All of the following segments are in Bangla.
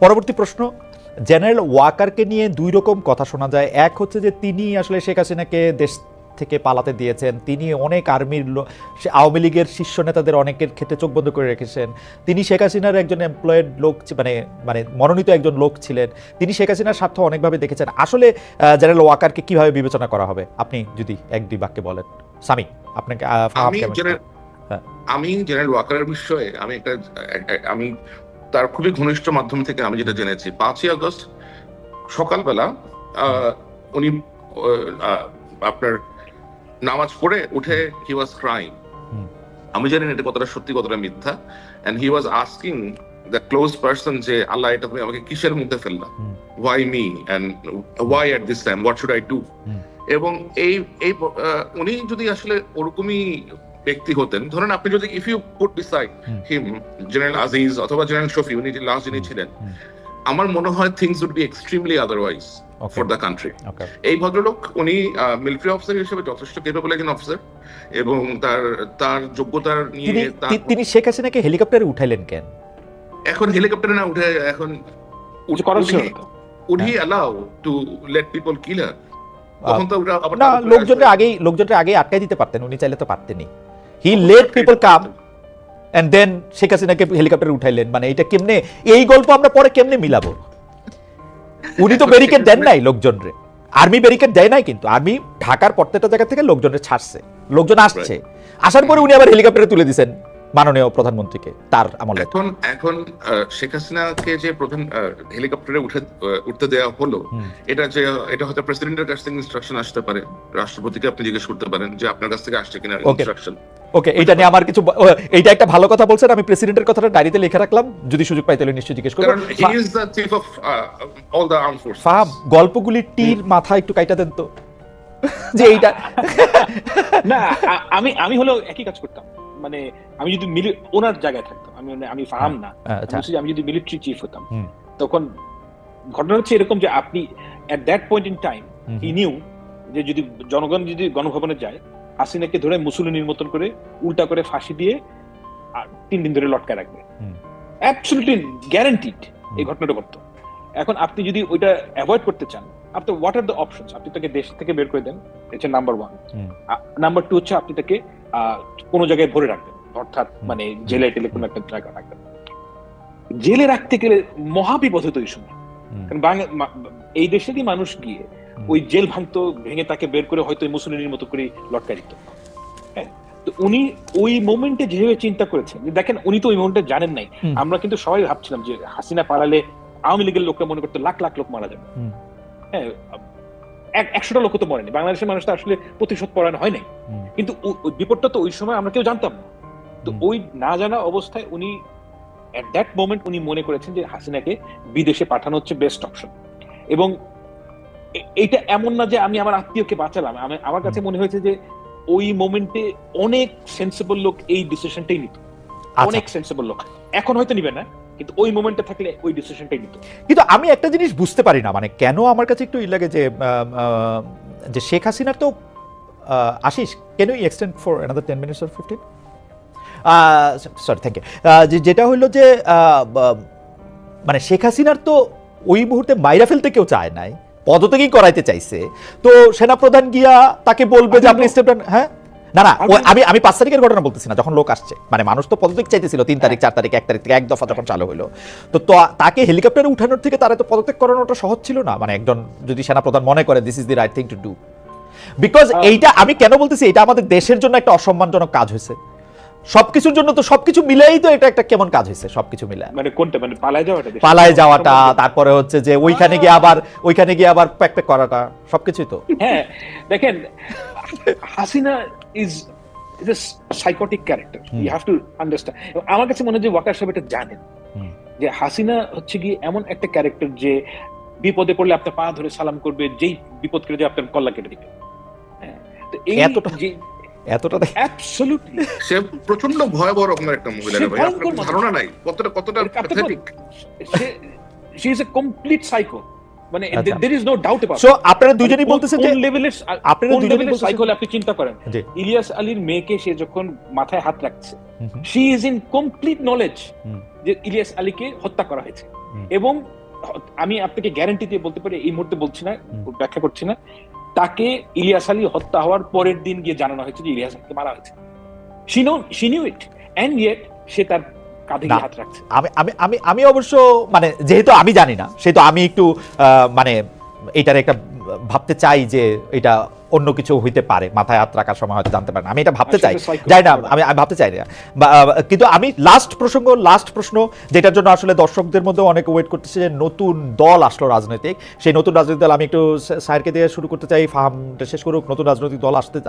পরবর্তী প্রশ্ন জেনারেল ওয়াকারকে নিয়ে দুই রকম কথা শোনা যায়। এক হচ্ছে যে তিনি আসলে শেখ হাসিনাকে দেশ থেকে পালাতে দিয়েছেন। তিনি অনেক আর্মির আওয়ামী লীগের শীর্ষ নেতাদের অনেকের ক্ষেত্রে চোখ বন্ধ করে রেখেছেন। তিনি শেখ হাসিনার একজন এমপ্লয়েড লোক মানে মানে মনোনীত একজন লোক ছিলেন। তিনি শেখ হাসিনার স্বার্থ অনেকভাবে দেখেছেন। আসলে জেনারেল ওয়াকারকে কীভাবে বিবেচনা করা হবে? আপনি যদি এক দুই বাক্যে বলেন। সামি আপনাকে আমি জেনারেল হ্যাঁ। ওয়াকারের বিষয়ে আমি একটা এক- এক- আমি তার খুবই ঘনিষ্ঠ মাধ্যম থেকে আমি যেটা জেনেছি। পাঁচই আগস্ট সকালবেলা উনি আপনার নামাজ পড়ে উঠে হি ওয়াজ ক্রাইম আমি জানি এটা কতটা সত্যি কতটা মিথ্যা। And he was asking the close person যে আল্লাহ এটা তুমি আমাকে কিসের মধ্যে ফেললা। Why me and why this time what should I do এবং এই এই উনি যদি আসলে ওরকমই ব্যক্তি হতেন। ধরেন আপনি যদি if you put decide him. General Aziz অথবা জেনারেল শফি উনি যে লাস্ট যিনি ছিলেন আমার মনে হয় things would be extremely otherwise for the country এই ভদ্রলোক উনি মিলিটারি অফিসার হিসেবে যথেষ্ট কেপেবল একজন অফিসার এবং তার তার যোগ্যতার নিয়ে তিনি শেখ হাসিনাকে হেলিকপ্টারে উঠাইলেন কেন? এখন হেলিকপ্টারে না উঠে এখন would he allow to let people kill her তখন তো না আসবে। আগেই লোকজনের আগেই আটকাই দিতে পারতেন উনি চাইলে তো পারতেনই। He let people come and then Sheikh হাসিনাকে হেলিকপ্টারে উঠাইলেন। মানে এটা কেমনে, এই গল্প আমরা পরে কেমনে মিলাবো? উনি তো ব্যারিকেড দেন নাই লোকজনরে। আর্মি ব্যারিকেড দেয় নাই কিন্তু। আর্মি ঢাকার প্রত্যেকটা জায়গা থেকে লোকজনের ছাড়ছে। লোকজন আসছে। আসার পরে উনি আবার হেলিকপ্টারে তুলে দিছেন। মাননীয় প্রধানমন্ত্রীকে তার আমলে। এখন এখন শেখ হাসিনাকে যে প্রধান হেলিকপ্টারে উঠে উঠতে দেওয়া হলো এটা যে এটা হয়তো প্রেসিডেন্টের কাছ থেকে ইনস্ট্রাকশন আসতে পারে। রাষ্ট্রপতিকে আপনি জিজ্ঞেস করতে পারেন যে আপনার কাছ থেকে আসছে কিনা ইনস্ট্রাকশন ওকে এটা নিয়ে আমার কিছু এইটা একটা ভালো কথা বলছেন আমি প্রেসিডেন্টের কথাটা ডায়েরিতে লিখে রাখলাম যদি সুযোগ পাই তাহলে নিশ্চয়ই জিজ্ঞেস করব। কারণ he is the chief of all the arm force ফাহাম গল্পগুলির টির মাথা একটু কাইটা দেন তো। যে এইটা না আমি আমি হলো একই কাজ করতাম। মানে আমি যদি ওনার জায়গায় থাকতাম আমি মানে আমি ফাহাম না আমি আচ্ছা আমি যদি মিলিটারি চিফ হতাম তখন ঘটনা হচ্ছে এরকম যে আপনি at that point in time he knew যে যদি জনগণ যদি গণভবনে যায় হাসিনাকে ধরে মুসুলিনির মতন করে উল্টা করে ফাঁসি দিয়ে আর তিন দিন ধরে লটকায় রাখবে। অ্যাবসলিউটলি গ্যারান্টিড এই ঘটনাটা ঘটতো। এখন আপনি যদি ওইটা অ্যাভয়েড করতে চান আপনি হোয়াট আর দ্য অপশনস আপনি তাকে দেশ থেকে বের করে দেন এটা নাম্বার ওয়ান নাম্বার টু হচ্ছে আপনি তাকে কোনো জায়গায় ভরে রাখবেন। অর্থাৎ মানে জেলে টেলে কোনো একটা জায়গায় রাখবেন। জেলে রাখতে গেলে মহাবিপদ হতো এই সময়। কারণ এই দেশেরই মানুষ গিয়ে ওই জেল ভাঙতো ভেঙে তাকে বের করে হয়তো ওই মুসলিনের মতো করে লটকাই দিত। হ্যাঁ? তো উনি ওই মোমেন্টে যেভাবে চিন্তা করেছেন দেখেন উনি তো ওই মোমেন্টে জানেন নাই। আমরা কিন্তু সবাই ভাবছিলাম যে হাসিনা পালালে আওয়ামী লীগের লোকরা মনে করতো লাখ লাখ লোক মারা যাবে। হ্যাঁ? একশোটা লোক তো মরেনি। বাংলাদেশের মানুষ তো আসলে প্রতিশোধ পরায়ণ হয় নাই। কিন্তু বিপদটা তো ওই সময় আমরা কেউ জানতাম না। তো ওই না জানা অবস্থায় উনি এট দ্যাট মোমেন্ট উনি মনে করেছেন যে হাসিনাকে বিদেশে পাঠানো হচ্ছে বেস্ট অপশন এবং এইটা এমন না যে আমি আমার আত্মীয়কে বাঁচালাম। আমি আমার কাছে মনে হয়েছে যে ওই মোমেন্টে অনেক সেন্সিবল লোক এই ডিসিশনটাই নিত। আচ্ছা। অনেক সেন্সিবল লোক। এখন হয়তো নিবে না। কিন্তু ওই মোমেন্টে থাকলে ওই ডিসিশনটাই নিত। কিন্তু আমি একটা জিনিস বুঝতে পারি না মানে কেন আমার কাছে একটু ই লাগে যে যে শেখ হাসিনার তো Ashis can you extend for another ten minutes or fifteen sorry thank you যেটা হলো যে মানে শেখ হাসিনার তো ওই মুহূর্তে মাইরা ফেলতে কেউ চায় নাই পদত্যাগই করাইতে চাইছে। তো সেনাপ্রধান গিয়া তাকে বলবে যে আপনি আমি স্টেপ হ্যাঁ? না না আমি আমি পাঁচ তারিখের ঘটনা বলতেছি না যখন লোক আসছে। মানে মানুষ তো পদত্যাগ চাইতেছিল তিন তারিখ চার তারিখ এক তারিখ থেকে এক দফা যখন চালু হলো তো তো- তাকে হেলিকপ্টারে উঠানোর থেকে তারা তো পদত্যাগ করানোটা সহজ ছিল না? মানে একজন যদি সেনাপ্রধান মনে করে this is the right thing to do because এইটা আমি কেন বলতেছি এটা আমাদের দেশের জন্য একটা অসম্মানজনক কাজ হয়েছে। সবকিছুর জন্য তো সবকিছু মিলেই তো এটা একটা কেমন কাজ হয়েছে সবকিছু মিলে মানে কোনটা? মানে পালায় যাওয়াটা পালায় যাওয়াটা তারপরে হচ্ছে যে ওইখানে গিয়ে আবার ওইখানে গিয়ে আবার প্যাক প্যাক করাটা সবকিছুই তো। হ্যাঁ দেখেন Hasina is is a psychotic character. You have to understand আমার কাছে মনে হয় যে ওয়াকার সাহেব এটা জানেন। যে হাসিনা হচ্ছে কি এমন একটা ক্যারেক্টার যে বিপদে পড়লে আপনার পা ধরে সালাম করবে যেই বিপদ করে যে আপনার কল্লা কেটে দিবে হ্যাঁ, তো এই এতটা- যে এতটা দেখ- অ্যাবসলিউটলি সে প্রচণ্ড ভয়াবহ রকমের একটা মহিলা ভাই আপনার। ধারণা নাই কতটা কতটা। সে she is a complete psycho মানে আচ্ছা। সো আপনারা দুজনেই বলতেছেন যে লেভেলের আপনারা দুজনেই বলতেছেন সাইকোল আপনি চিন্তা করেন? ইলিয়াস আলীর মেয়েকে সে যখন মাথায় হাত রাখছে she is in complete knowledge যে ইলিয়াস আলীকে হত্যা করা হয়েছে। এবং আমি আপনাকে গ্যারান্টি দিয়ে বলতে পারি এই মুহূর্তে বলছি না ব্যাখ্যা করছি না। তাকে ইলিয়াস আলী হত্যা হওয়ার পরের দিন গিয়ে জানানো হয়েছে যে ইলিয়াস আলীকে মারা হয়েছে। She know she knew it and yet সে তার কাঁধে হাত রাখছে। আমি আমি আমি আমি অবশ্য মানে যেহেতু আমি জানি না সেহেতু আমি একটু মানে এটার একটা ভাবতে চাই যে এটা অন্য কিছু হইতে পারে মাথায় হাত রাখার সময় হয়তো জানতে পারে না। আমি এটা ভাবতে চাই যাই না আমি আমি ভাবতে চাই না। কিন্তু আমি লাস্ট প্রসঙ্গ লাস্ট প্রশ্ন যেটার জন্য আসলে দর্শকদের মধ্যে অনেক ওয়েট করতেছে যে নতুন দল আসলো রাজনৈতিক। সেই নতুন রাজনৈতিক দল আমি একটু স্যার- স্যারকে দিয়ে শুরু করতে চাই ফার্মটা শেষ করুক নতুন রাজনৈতিক দল আসতে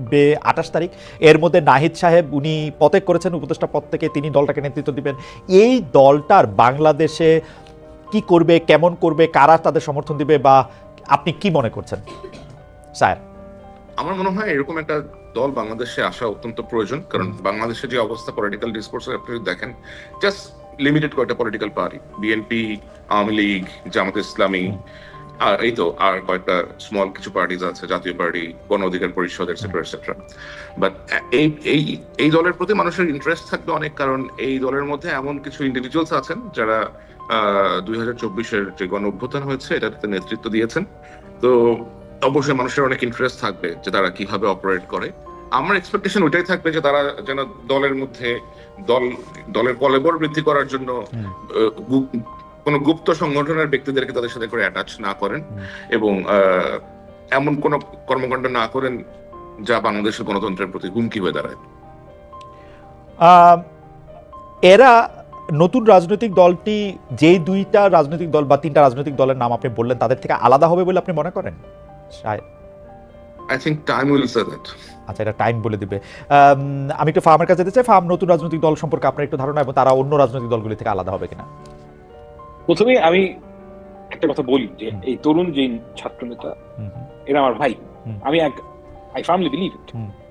আসবে আঠাশ তারিখ। এর মধ্যে নাহিদ সাহেব উনি পদত্যাগ করেছেন, উপদেষ্টা পদ থেকে তিনি দলটাকে নেতৃত্ব দিবেন। এই দলটার বাংলাদেশে কি করবে, কেমন করবে, কারা তাদের সমর্থন দিবে বা আপনি কি মনে করছেন? স্যার। আমার মনে হয় এরকম একটা দল বাংলাদেশে আসা অত্যন্ত প্রয়োজন, কারণ বাংলাদেশে যে অবস্থা পলিটিক্যাল ডিসকোর্স আপনি দেখেন জাস্ট লিমিটেড কয়েকটা political party BNP Awami League, Jamaat Islami আর এই তো আর কয়েকটা স্মল কিছু পার্টিজ আছে জাতীয় পার্টি গণ অধিকার পরিষদ এটসেট্রা এটসেট্রা বাট এই এই এই দলের প্রতি মানুষের ইন্টারেস্ট থাকবে অনেক কারণ এই দলের মধ্যে এমন কিছু ইন্ডিভিজুয়ালস আছেন যারা দুই হাজার চব্বিশের যে গণ অভ্যুত্থান হয়েছে এটাতে নেতৃত্ব দিয়েছেন। তো অবশ্যই মানুষের অনেক ইন্টারেস্ট থাকবে যে তারা কীভাবে অপারেট করে। আমার এক্সপেকটেশন ওইটাই থাকবে যে তারা যেন দলের মধ্যে দল দলের কলেবর বৃদ্ধি করার জন্য কোনো গুপ্ত সংগঠনের ব্যক্তিদেরকে তাদের সাথে করে অ্যাটাচ না করেন এবং এমন কোনো কর্মকাণ্ড না করেন যা বাংলাদেশের গণতন্ত্রের প্রতি হুমকি হয়ে দাঁড়ায়। এরা নতুন রাজনৈতিক দলটি যেই দুইটা রাজনৈতিক দল বা তিনটা রাজনৈতিক দলের নাম আপনি বললেন তাদের থেকে আলাদা হবে বলে আপনি মনে করেন। I think time will say that আচ্ছা এটা টাইম বলে দিবে। আমি একটু ফার্মের কাছে যেতে চাই। ফার্ম নতুন রাজনৈতিক দল সম্পর্কে আপনার একটু ধারণা এবং তারা অন্য রাজনৈতিক দলগুলি থেকে আলাদা হবে কিনা? প্রথমে আমি একটা কথা বলি যে এই তরুণ যে ছাত্র নেতা এরা আমার ভাই। আমি এক আই ফার্মলি বিলিভ ইট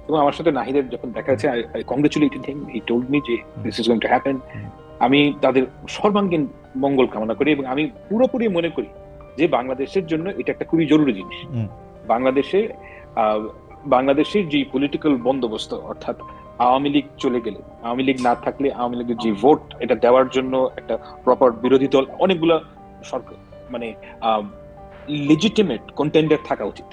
এবং আমার সাথে নাহিদের যখন দেখা যাচ্ছে I congratulated him he told me যে this is going to happen আমি তাদের সর্বাঙ্গীন মঙ্গল কামনা করি এবং আমি পুরোপুরি মনে করি যে বাংলাদেশের জন্য এটা একটা খুবই জরুরি জিনিস। বাংলাদেশে বাংলাদেশের যে পলিটিক্যাল বন্দোবস্ত অর্থাৎ আওয়ামী লীগ চলে গেলে আওয়ামী লীগ না থাকলে আওয়ামী লীগের যে ভোট এটা দেওয়ার জন্য একটা প্রপার বিরোধী দল অনেকগুলো সরকার মানে লেজিটিমেট কন্টেন্ডার থাকা উচিত।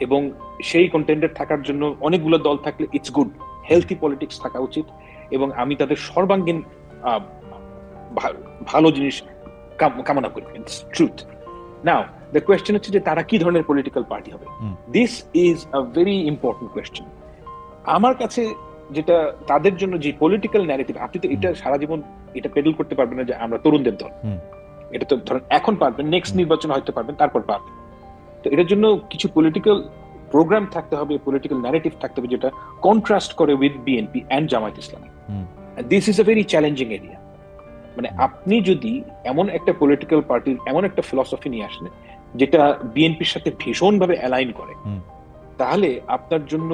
এবং সেই কন্টেন্ডার থাকার জন্য অনেকগুলো দল থাকলে ইটস গুড হেলথি পলিটিক্স থাকা উচিত এবং আমি তাদের সর্বাঙ্গীন ভালো জিনিস কামনা করি it's truth now the question হচ্ছে যে তারা কি ধরনের পলিটিক্যাল পার্টি হবে? This is a very important question আমার কাছে যেটা তাদের জন্য যে পলিটিক্যাল ন্যারেটিভ আপনি তো এটা সারা জীবন এটা পেডেল করতে পারবেন না যে আমরা তরুণদের দল। এটা তো ধরেন এখন পারবেন নেক্সট নির্বাচন হয়তো পারবেন তারপর পারবেন। তো এটার জন্য কিছু পলিটিক্যাল প্রোগ্রাম থাকতে হবে পলিটিক্যাল ন্যারেটিভ থাকতে হবে যেটা কন্ট্রাস্ট করে with BNP and Jamaat Islami. This is a very challenging area মানে আপনি যদি এমন একটা পলিটিক্যাল পার্টির এমন একটা ফিলসফি নিয়ে আসেন যেটা বিএনপির সাথে ভীষণভাবে অ্যালাইন করে তাহলে আপনার জন্য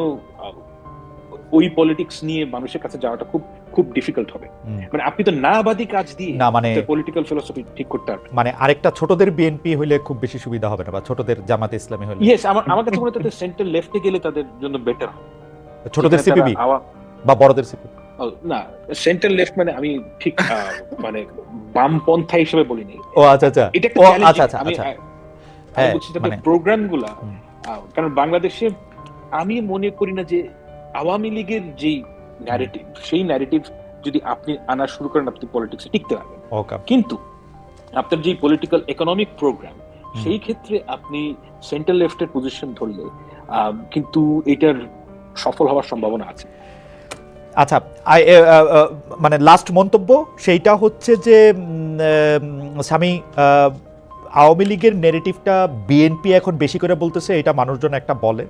ওই পলিটিক্স নিয়ে মানুষের কাছে যাওয়াটা খুব খুব ডিফিকাল্ট হবে। মানে আপনি তো নাবাদী কাজ দিয়ে না মানে পলিটিক্যাল ফিলসফি ঠিক করতে পারবেন। মানে আরেকটা ছোটদের বিএনপি হইলে খুব বেশি সুবিধা হবে না বা ছোটদের জামাতে ইসলামী হইলে। ইয়েস আমার আমার কাছে মনে হয় তাদের সেন্টার লেফটে গেলে তাদের জন্য বেটার ছোটদের সিপিবি বা বড়দের সিপিবি না সেন্টার লেফট মানে আমি ঠিক মানে বামপন্থা হিসেবে বলিনি। ও আচ্ছা আচ্ছা। এটা আচ্ছা আচ্ছা আমি আচ্ছা। হ্যাঁ, বলছি মানে- কারণ বাংলাদেশে আমি মনে করি না যে আওয়ামী লীগের যে ন্যারেটিভ সেই ন্যারেটিভ যদি আপনি আনা শুরু করেন আপনি পলিটিক্সে টিকতে পারবেন। কিন্তু আপনার যে পলিটিক্যাল ইকোনমিক প্রোগ্রাম সেই ক্ষেত্রে আপনি সেন্টার লেফটের পজিশন ধরলে কিন্তু এটার সফল হওয়ার সম্ভাবনা আছে। আচ্ছা মানে লাস্ট মন্তব্য সেইটা হচ্ছে যে স্বামী আওয়ামী লীগের নেগেটিভটা বিএনপি এখন বেশি করে বলতেছে এটা মানুষজন একটা বলে।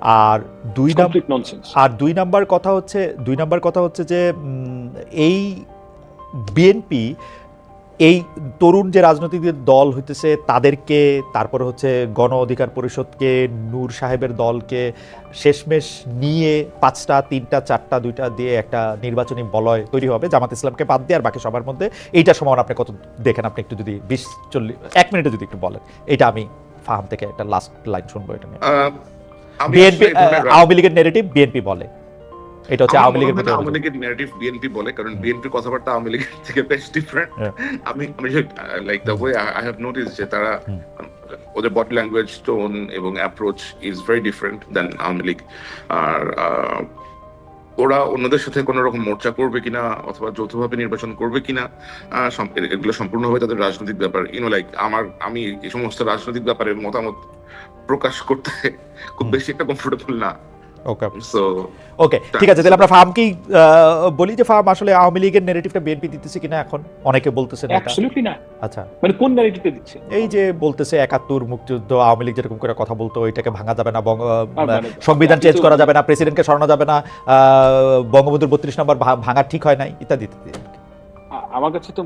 আর দুই আর দুই নাম্বার কথা হচ্ছে দুই নাম্বার কথা হচ্ছে যে উম, এই বিএনপি এই তরুণ যে রাজনৈতিক দল হইতেছে তাদেরকে তারপরে হচ্ছে গণ অধিকার পরিষদকে নূর সাহেবের দলকে শেষমেশ নিয়ে পাঁচটা তিনটা চারটা দুইটা দিয়ে একটা নির্বাচনী বলয় তৈরি হবে। জামাত ইসলামকে বাদ দিয়ে আর বাকি সবার মধ্যে। এইটা সমান আপনি কত দেখেন আপনি একটু যদি বিশ চল্লিশ এক মিনিটে যদি একটু বলেন। এটা আমি ফাহাম থেকে একটা লাস্ট লাইন শুনব এটা নিয়ে। বিএনপি আওয়ামী লীগের নেগেটিভ বিএনপি বলে। এটা হচ্ছে আওয়ামী লীগের প্রতি আওয়ামী লীগের ন্যারেটিভ বিএনপি বলে কারণ বিএনপির কথাবার্তা আওয়ামী লীগের থেকে বেশ ডিফারেন্ট আমি আমি like the way I have notice যে তারা ওদের বডি ল্যাঙ্গুয়েজ টোন এবং approach is very different than Awami League. আর ওরা অন্যদের সাথে কোনো রকম মোর্চা করবে কিনা অথবা যৌথভাবে নির্বাচন করবে কিনা এগুলো সম্পূর্ণভাবে তাদের রাজনৈতিক ব্যাপার। ইউনো লাইক আমার আমি এই সমস্ত রাজনৈতিক ব্যাপারে মতামত প্রকাশ করতে খুব বেশি একটা কমফোর্টেবল না। ওকে সো ওকে ঠিক আছে তাহলে আমরা ফার্মকেই বলি যে ফার্ম আসলে আওয়ামী লীগের নেগেটিভটা বিএনপি দিতেছে কিনা এখন? অনেকে বলতেছে না অ্যাবসলিউটলি না। আচ্ছা। মানে কোন ন্যারেটিভটা দিচ্ছে? এই যে বলতেছে একাত্তর মুক্তিযুদ্ধ আওয়ামী লীগ যেরকম করে কথা বলতো এটাকে ভাঙা যাবে না মানে সংবিধান চেঞ্জ করা যাবে না প্রেসিডেন্টকে সরানো যাবে না আহ, বঙ্গবন্ধুর বত্রিশ নম্বর ভা- ভাঙা ঠিক হয় নাই ইত্যাদি ইত্যাদি আমার কাছে তো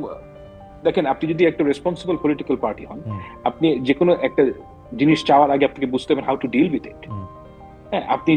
দেখেন আপনি যদি একটা রেসপন্সিবল পলিটিক্যাল পার্টি হন আপনি যে কোনো একটা জিনিস চাওয়ার আগে আপনাকে বুঝতে হবে how to deal with it হ্যাঁ আপনি